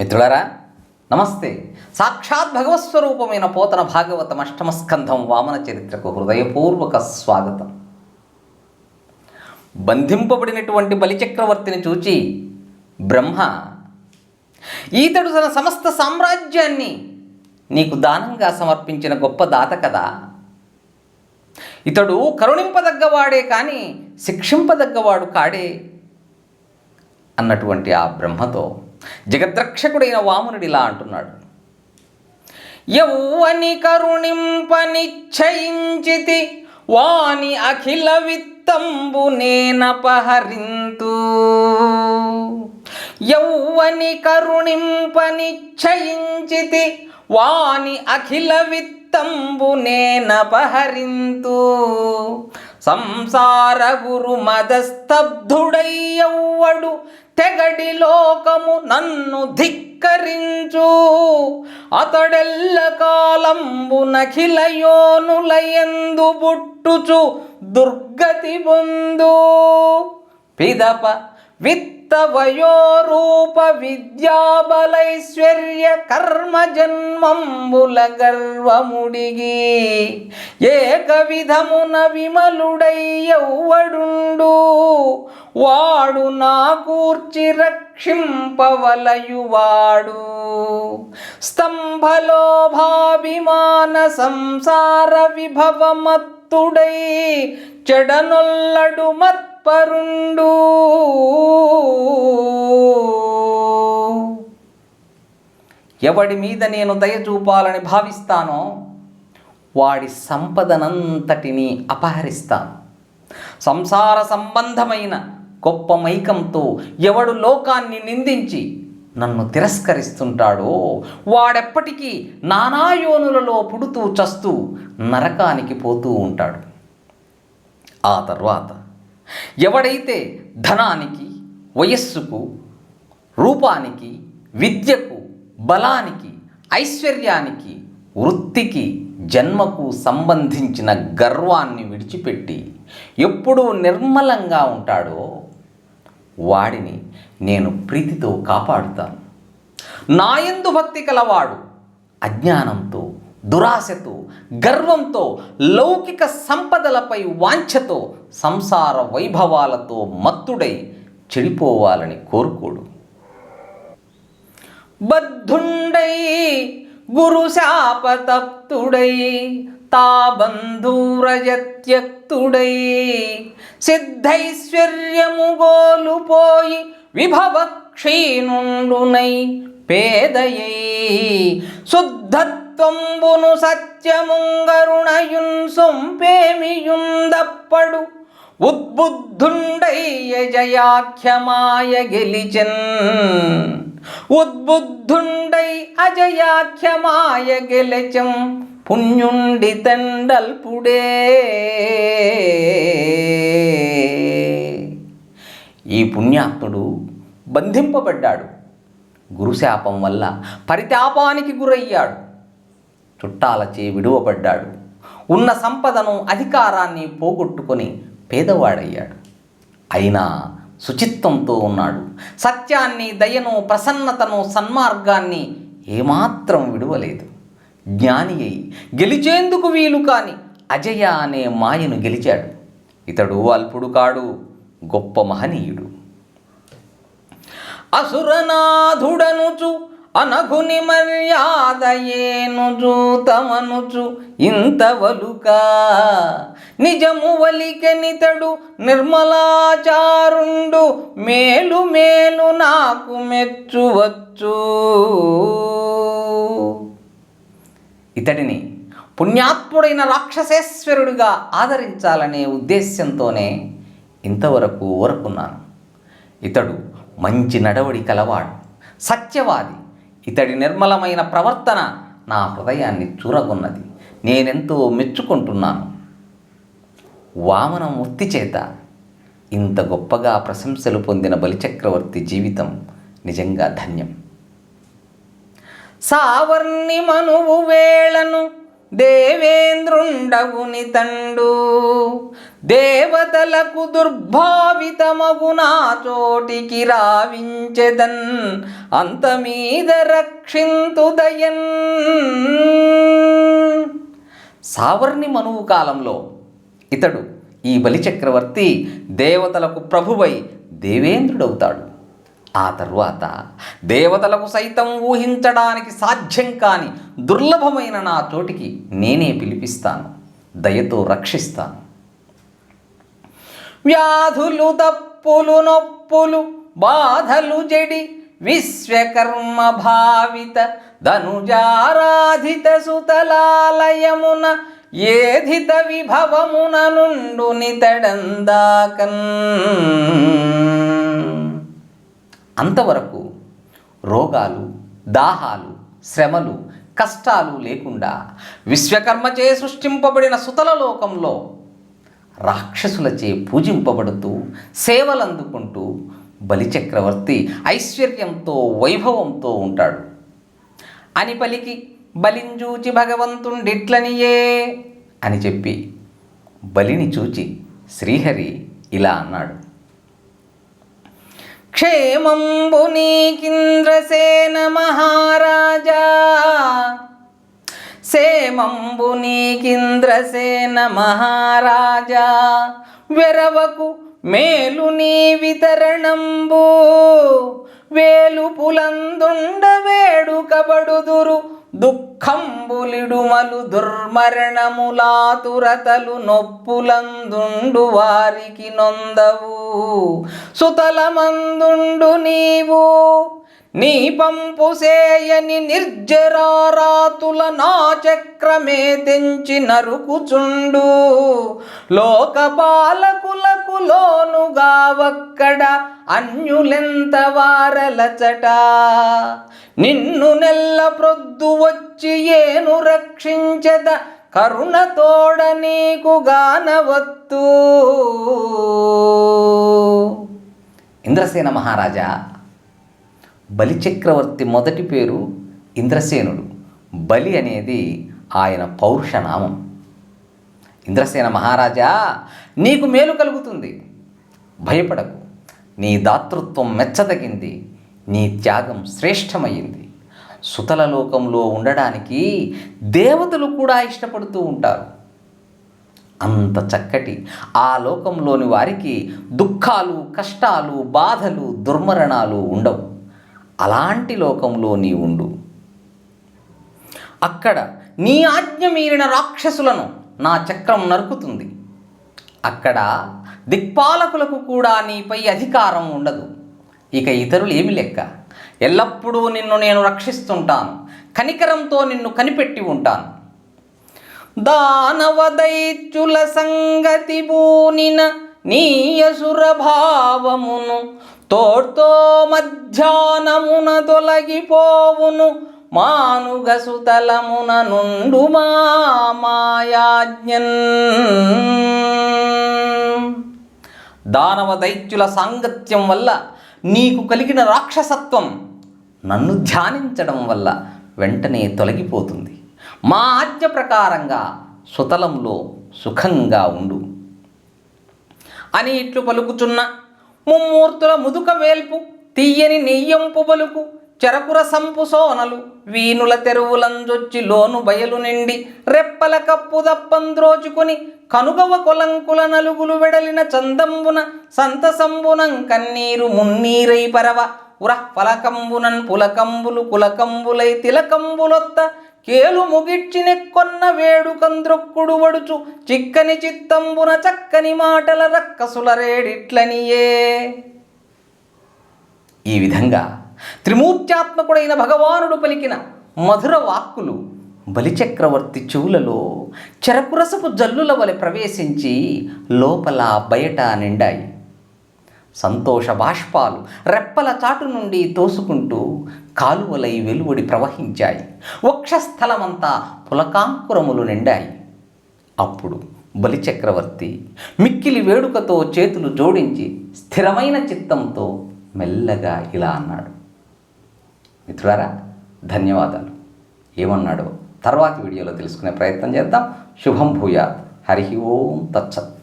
మిత్రులారా నమస్తే. సాక్షాత్ భగవత్స్వరూపమైన పోతన భాగవతం అష్టమ స్కంధం వామన చరిత్రకు హృదయపూర్వక స్వాగతం. బంధింపబడినటువంటి బలిచక్రవర్తిని చూచి బ్రహ్మ ఈతడు తన సమస్త సామ్రాజ్యాన్ని నీకు దానంగా సమర్పించిన గొప్ప దాత కదా. ఇతడు కరుణింపదగ్గవాడే కానీ శిక్షింపదగ్గవాడు కాడే అన్నటువంటి ఆ బ్రహ్మతో జగద్రక్షకుడైన వామనుడు ఇలా అంటున్నాడు. యౌవని కరుణింపనిచ్చయించితి వాని అఖిల విత్తంబు నేనపహరింతు యౌవని కరుణింపనిచ్చయించితి వాని అఖిల విత్తంబు నేనపహరింతు సంసార గురు మదస్తబ్ధుడయ్యవ్వడు. తెగడి లోకము నన్ను ధిక్కరించు. అతడెల్ల కాలంబు నఖిల బుట్టుచు దుర్గతి పొందు పిదప విత్ విద్యాబలైశ్వర్య కర్మ జన్మంబుల గర్వముడిగి ఏక విధమున విమలుడయ్యవ్వడుండు వాడు నా కూర్చి రక్షింపవలయువాడు స్తంభలోభాభిమాన సంసార విభవమత్తుడై చెడనొల్లడు మత్పరుండు ఎవడి మీద నేను దయ చూపాలని భావిస్తానో వాడి సంపదనంతటిని అపహరిస్తాను. సంసార సంబంధమైన గొప్ప మైకంతో ఎవడు లోకాన్ని నిందించి నన్ను తిరస్కరిస్తుంటాడో వాడెప్పటికీ నానాయోనులలో పుడుతూ చస్తూ నరకానికి పోతూ ఉంటాడు. ఆ తర్వాత ఎవడైతే ధనానికి వయస్సుకు రూపానికి విద్యకు బలానికి ఐశ్వర్యానికి వృత్తికి జన్మకు సంబంధించిన గర్వాన్ని విడిచిపెట్టి ఎప్పుడూ నిర్మలంగా ఉంటాడో వాడిని నేను ప్రీతితో కాపాడుతాను. నాయందు భక్తి కలవాడు అజ్ఞానం దురాశతో గర్వంతో లౌకిక సంపదలపై వాంఛతో సంసార వైభవాలతో మత్తుడై చెడిపోవాలని కోరుకోడు. బద్ధుండై గురు శాపతప్తుడై సిద్ధైశ్వర్యము గోలుపోయి విభవ క్షీణుండునై పేదయై శుద్ధత్వంబును సత్యముంగరుణయున్ సొంపేమియుందప్పడు. ఉద్బుద్ధుండయ్య జయాఖ్యమాయ గెలిచెన్. ఉద్బుద్ధుండై అజయాఖ్యమాయ గెలచం పుణ్యుండి తండల్పుడే. ఈ పుణ్యాత్ముడు బంధింపబడ్డాడు. గురుశాపం వల్ల పరితాపానికి గురయ్యాడు. చుట్టాలచే విడువబడ్డాడు. ఉన్న సంపదను అధికారాన్ని పోగొట్టుకొని పేదవాడయ్యాడు. అయినా శుచిత్వంతో ఉన్నాడు. సత్యాన్ని దయను ప్రసన్నతను సన్మార్గాన్ని ఏమాత్రం విడువలేదు. జ్ఞాని అయి గెలిచేందుకు వీలు కాని అజయ అనే మాయను గెలిచాడు. ఇతడు అల్పుడు కాడు గొప్ప మహనీయుడు. అసురనాథుడనుచు అనగుని మర్యాద ఏనుజు తమనుచు ఇంతవలుక నిజము వలికెనితడు నిర్మలాచారుండు మేలు మేలు నాకు మెచ్చువచ్చు. ఇతడిని పుణ్యాత్ముడైన రాక్షసేశ్వరుడిగా ఆదరించాలనే ఉద్దేశ్యంతోనే ఇంతవరకు ఓరుకున్నాను ఇతడు మంచి నడవడి కలవాడు సత్యవాది ఇతడి నిర్మలమైన ప్రవర్తన నా హృదయాన్ని చూరగొన్నది. నేనెంతో మెచ్చుకుంటున్నాను. వామనమూర్తి చేత ఇంత గొప్పగా ప్రశంసలు పొందిన బలిచక్రవర్తి జీవితం నిజంగా ధన్యం. సావర్ణి మనువు వేళను దేవేంద్రుండగుని తండు. దేవతలకు దుర్భావితమగునా చోటికి రావించెదన్. అంతమీద రక్షింతుదయన్. సావర్ణి మనువు కాలంలో ఇతడు ఈ బలిచక్రవర్తి దేవతలకు ప్రభువై దేవేంద్రుడవుతాడు. ఆ తరువాత దేవతలకు సైతం ఊహించడానికి సాధ్యం కాని దుర్లభమైన నా చోటికి నేనే పిలిపిస్తాను దయతో రక్షిస్తాను. వ్యాధులు తప్పులు నొప్పులు బాధలు జడి విశ్వకర్మ భావిత ధనుజారాధిత సుతలాలయమున ఏధిత విభవమున నుండు నితడందాకన్ అంతవరకు రోగాలు దాహాలు శ్రమలు కష్టాలు లేకుండా విశ్వకర్మచే సృష్టింపబడిన సుతల లోకంలో రాక్షసులచే పూజింపబడుతూ సేవలందుకుంటూ బలిచక్రవర్తి ఐశ్వర్యంతో వైభవంతో ఉంటాడు. అని పలికి బలించూచి భగవంతుండిట్లనియే అని చెప్పి బలిని చూచి శ్రీహరి ఇలా అన్నాడు. క్షేమంబు నీకింద్రసేన మహారాజా సేమంబు నీకింద్రసేన మహారాజా వెరవకు మేలు నీ వితరణంబు వేలు పులందుండ వేడుకబడుదురు. దుఃఖంబులిడుమలు దుర్మరణములాతురతలు నొప్పులందుండు వారికి నొందవు. సుతలమందుండు నీవు. నీ పంపుసేయని నిర్జరారాతుల నా చక్రమే తెంచి నరుకుచుండు. లోకపాలకులకు లోనుగా ఒక్కడ అన్యులెంత వారలచట నిన్ను నెల్ల ప్రొద్దు వచ్చి ఏను రక్షించద కరుణతోడ నీకు గానవత్తు. ఇంద్రసేన మహారాజా బలిచక్రవర్తి మొదటి పేరు ఇంద్రసేనుడు. బలి అనేది ఆయన పౌరుషనామం. ఇంద్రసేన మహారాజా నీకు మేలు కలుగుతుంది. భయపడకు. నీ దాతృత్వం మెచ్చదగింది. నీ త్యాగం శ్రేష్టమైంది సుతల లోకంలో ఉండడానికి దేవతలు కూడా ఇష్టపడుతూ ఉంటారు. అంత చక్కటి ఆ లోకంలోని వారికి దుఃఖాలు కష్టాలు బాధలు దుర్మరణాలు ఉండవు. అలాంటి లోకంలో నీ ఉండు. అక్కడ నీ ఆజ్ఞ మీరిన రాక్షసులను నా చక్రం నరుకుతుంది. అక్కడ దిక్పాలకులకు కూడా నీపై అధికారం ఉండదు. ఇక ఇతరులు ఏమి లెక్క? ఎల్లప్పుడూ నిన్ను నేను రక్షిస్తుంటాను. కనికరంతో నిన్ను కనిపెట్టి ఉంటాను. దానవదైత్యుల సంగతి బూనిన నీయసుర భావమును తోడ్తో మధ్యాహ్నమున తొలగిపోవును. మానుగ సుతలమున నుండు మాయాజ్ఞన్ దానవ దైత్యుల సాంగత్యం వల్ల నీకు కలిగిన రాక్షసత్వం నన్ను ధ్యానించడం వల్ల వెంటనే తొలగిపోతుంది. మా ఆజ్ఞ ప్రకారంగా సుతలంలో సుఖంగా ఉండు. అని ఇట్లు పలుకుచున్న ముమ్మూర్తుల ముదుక వేల్పు తీయని నెయ్యంపు బలుకు చెరకుర సంపు సోనలు వీణుల తెరువులంజొచ్చి లోను బయలు నిండి రెప్పల కప్పు దప్పంద్రోచుకొని కనుగవ కొలంకుల నలుగులు వెడలిన చందంబున సంతసంబునం కన్నీరు మున్నీరై పరవ. ఉర ఫలకంబునన్ పులకంబులు కులకంబులై తిలకంబులొత్త కేలు ముగిడ్చినెక్కొన్న నెక్కొన్న వేడుకంద్రొక్కుడు వడుచు చిక్కని చిత్తంబున చక్కని మాటల రక్కసుల రేడిట్లనియే ఈ విధంగా త్రిమూర్త్యాత్మకుడైన భగవానుడు పలికిన మధుర వాక్కులు బలిచక్రవర్తి చెవులలో చెరకురసపు జల్లుల వలె ప్రవేశించి లోపల బయట నిండాయి. సంతోష బాష్పాలు రెప్పల చాటు నుండి తోసుకుంటూ కాలువలై వెలువడి ప్రవహించాయి. వక్షస్థలమంతా పులకాంకురములు నిండాయి. అప్పుడు బలిచక్రవర్తి మిక్కిలి వేడుకతో చేతులు జోడించి స్థిరమైన చిత్తంతో మెల్లగా ఇలా అన్నాడు. మిత్రులారా ధన్యవాదాలు. ఏమన్నాడో తర్వాతి వీడియోలో తెలుసుకునే ప్రయత్నం చేద్దాం. శుభం భూయాత్. హరి ఓం తచ్చత్